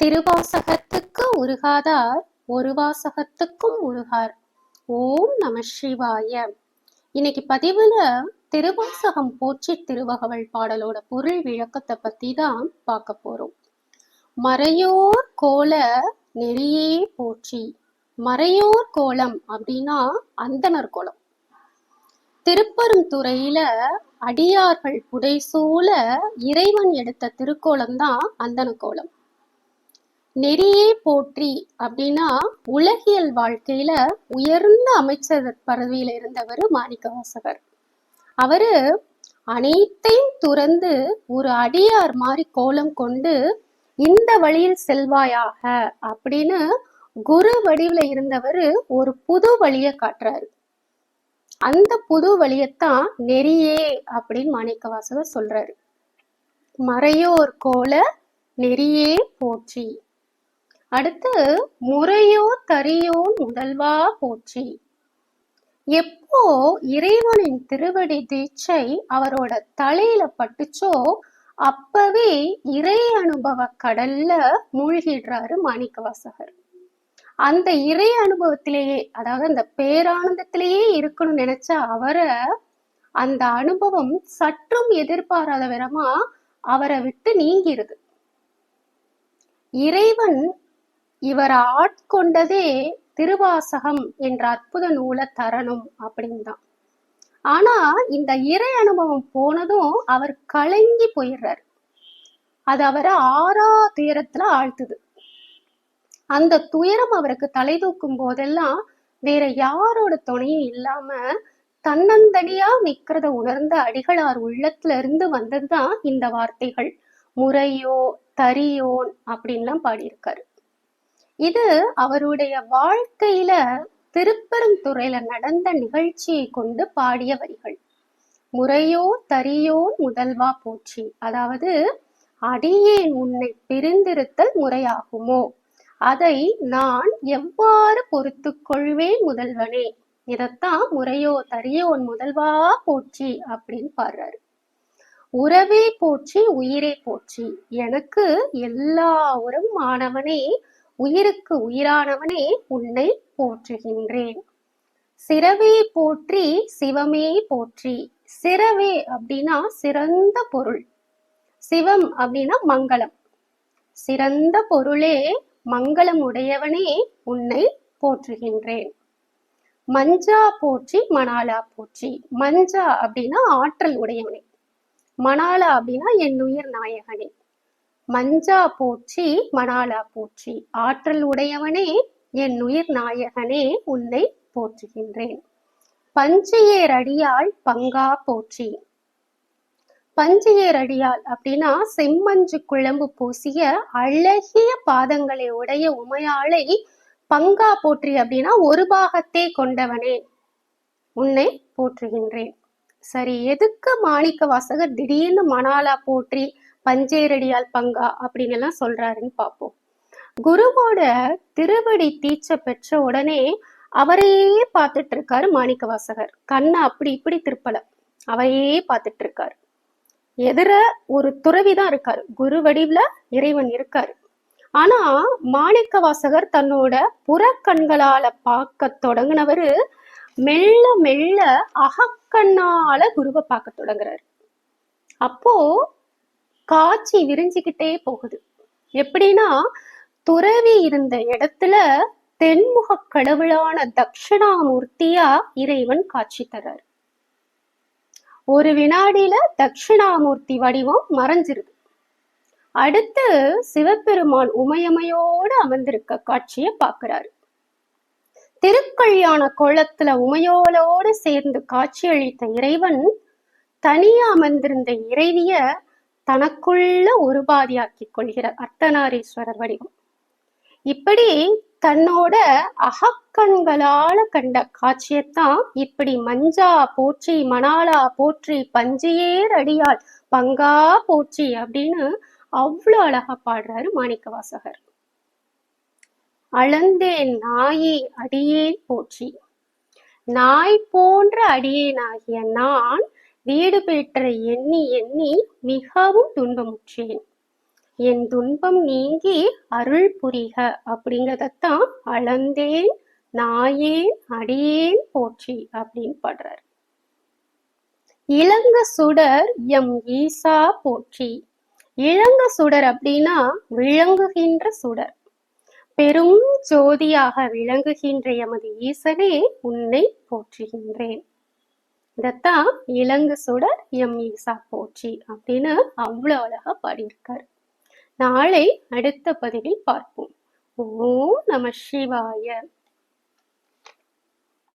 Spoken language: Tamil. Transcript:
திருவாசகத்துக்கு உருகாதார் ஒரு வாசகத்துக்கும் உருகார். ஓம் நம சிவாய. இன்னைக்கு பதிவுல திருவாசகம் போற்றி திருவகவல் பாடலோட பொருள் விளக்கத்தை பத்தி தான் பார்க்க போறோம். மறையோர் கோல நெறியே போற்றி. மறையோர் கோலம் அப்படின்னா அந்தனர் கோலம். திருப்பெருந்துறையில அடியார்கள் புடைசூல இறைவன் எடுத்த திருக்கோலம் தான் அந்தன கோலம். நெறியே போற்றி அப்படின்னா உலகியல் வாழ்க்கையில உயர்ந்த அமைச்சர் பதவியில இருந்தவர் மாணிக்கவாசகர். அவரு அனைத்தையும் துறந்து ஒரு அடியார் மாதிரி கோலம் கொண்டு இந்த வழியில் செல்வாயாக அப்படின்னு குரு வடிவில் இருந்தவர் ஒரு புது வழியை காட்டுறாரு. அந்த புது வழியத்தான் நெறியே அப்படின்னு மாணிக்கவாசகர் சொல்றாரு. மறையோர் கோல நெறியே போற்றி அடுத்து முறையோ தரியோன் உடல்வா போற்றி. எப்போ இறைவனின் திருவடி தீட்சை அவரோட தலையில பட்டுச்சோ அப்பவே இறை அனுபவ கடல்ல மூழ்கிடுறாரு மாணிக்கவாசகர். அந்த இறை அனுபவத்திலேயே அதாவது அந்த பேரானந்தத்திலேயே இருக்கணும்னு நினைச்ச அவரை அந்த அனுபவம் சற்றும் எதிர்பாராத விதமா அவரை விட்டு நீங்கிருது. இறைவன் இவரை ஆட்கொண்டதே திருவாசகம் என்ற அற்புத நூலை தரணும் அப்படின்னு தான் ஆனா இந்த இறை அனுபவம் போனதும் அவர் கலங்கி போயிடுறாரு. அது அவரை ஆறா துயரத்துல ஆழ்த்துது. அந்த துயரம் அவருக்கு தலை தூக்கும் போதெல்லாம் வேற யாரோட துணையும் இல்லாம தன்னந்தனியா நிக்கிறத உணர்ந்த அடிகளார் உள்ளத்துல இருந்து வந்ததுதான் இந்த வார்த்தைகள். முறையோ தரியோன் அப்படின்லாம் பாடியிருக்காரு. இது அவருடைய வாழ்க்கையில திருப்பெருந்துறையில நடந்த நிகழ்ச்சியை கொண்டு பாடிய வரிகள். முறையோ தரியோ முதல்வா போற்றி. அதாவது அடியேன் உன்னை பிரிந்திருத்தல் முறையாகுமோ? அதை நான் எவ்வாறு பொறுத்து கொள்வேன் முதல்வனே? இதத்தான் முறையோ தரியோன் முதல்வா போற்றி அப்படின்னு பாடுறாரு. உறவே போற்றி உயிரே போற்றி. எனக்கு எல்லா உரம் மாணவனே உயிருக்கு உயிரானவனே உன்னை போற்றுகின்றேன். சிறவே போற்றி சிவமே போற்றி. சிறவே அப்படின்னா சிறந்த பொருள். சிவம் அப்படின்னா மங்களம். சிறந்த பொருளே மங்களம் உடையவனே உன்னை போற்றுகின்றேன். மஞ்சா போற்றி மணாலா போற்றி. மஞ்சா அப்படின்னா ஆற்றல் உடையவனே. மணாலா அப்படின்னா என் உயிர் நாயகனே. மஞ்சா போற்றி மணாலா போற்றி ஆற்றல் உடையவனே என் உயிர் நாயகனே உன்னை போற்றுகின்றேன். பஞ்சையர் அடியால் பங்கா போற்றி பஞ்சையர் அடியால் அப்படின்னா செம்மஞ்சு குழம்பு பூசிய அழகிய பாதங்களை உடைய உமையாளை பங்கா போற்றி அப்படின்னா ஒரு பாகத்தே கொண்டவனே உன்னை போற்றுகின்றேன். சரி எதுக்கு மாணிக்க வாசகர் திடீர்னு மணாலா போற்றி பஞ்சேரடியால் பங்கா அப்படின்னு எல்லாம் சொல்றாருன்னு பார்ப்போம். குருவோட திருவடி தீட்சை பெற்ற உடனே அவரையே பார்த்துட்டு இருக்காரு மாணிக்க வாசகர் கண்ணை அப்படி இப்படி திருப்பல. அவரையே பார்த்துட்டு இருக்காரு எதிர ஒரு துறவி தான் இருக்காரு. குரு வடிவுல இறைவன் இருக்காரு. ஆனா மாணிக்க வாசகர் தன்னோட புறக்கண்களால பார்க்க தொடங்கினவரு மெல்ல மெல்ல அகக்கண்ணால குருவை பார்க்க தொடங்குறாரு. அப்போ காட்சி விரிஞ்சுக்கிட்டே போகுது. எப்படின்னா துறவி இருந்த இடத்துல தென்முக கடவுளான தட்சிணாமூர்த்தியா இறைவன் காட்சி தர்றாரு ஒரு வினாடியில தட்சிணாமூர்த்தி வடிவம் மறைஞ்சிருது. அடுத்து சிவபெருமான் உமையமையோடு அமர்ந்திருக்க காட்சியை பார்க்கிறாரு திருக்கல்யாண கோலத்துல உமையோலோடு சேர்ந்து காட்சியளித்த இறைவன் தனியா அமர்ந்திருந்த இறைவிய தனக்குள்ள ஒருபாதியாக்கி கொள்கிறார் அர்த்தநாரீஸ்வரர் வடிவம். இப்படி தன்னோட அகக்கண்களால கண்ட காட்சியத்தான் இப்படி மஞ்சா போற்றி மணாலா போற்றி பஞ்சியேர் அடியால் பங்கா போற்றி அப்படின்னு அவ்வளவு அழகா பாடுறாரு மாணிக்க வாசகர் அளந்தேன் நாயே அடியேன் போற்றி. நாய் போன்ற அடியேனாகிய நான் வீடு பெற்ற எண்ணி எண்ணி மிகவும் துன்பமுற்றேன். என் துன்பம் நீங்கி அருள் புரிக அப்படிங்கிறதத்தான் அளந்தேன் நாயேன் அடியேன் போற்றி அப்படின்னு பாடுறார். இளங்க சுடர் எம் ஈசா போற்றி. இளங்க சுடர் அப்படின்னா விளங்குகின்ற சுடர். பெரும் ஜோதியாக விளங்குகின்ற எமது ஈசனே உன்னை போற்றுகின்றேன். இதத்தான் இலங்கு சுடர் எம் ஈசா போற்றி அப்படின்னு அவ்வளவு அழகா பாடியிருக்காரு. நாளை அடுத்த பதிவில் பார்ப்போம். ஓம் நம சிவாய.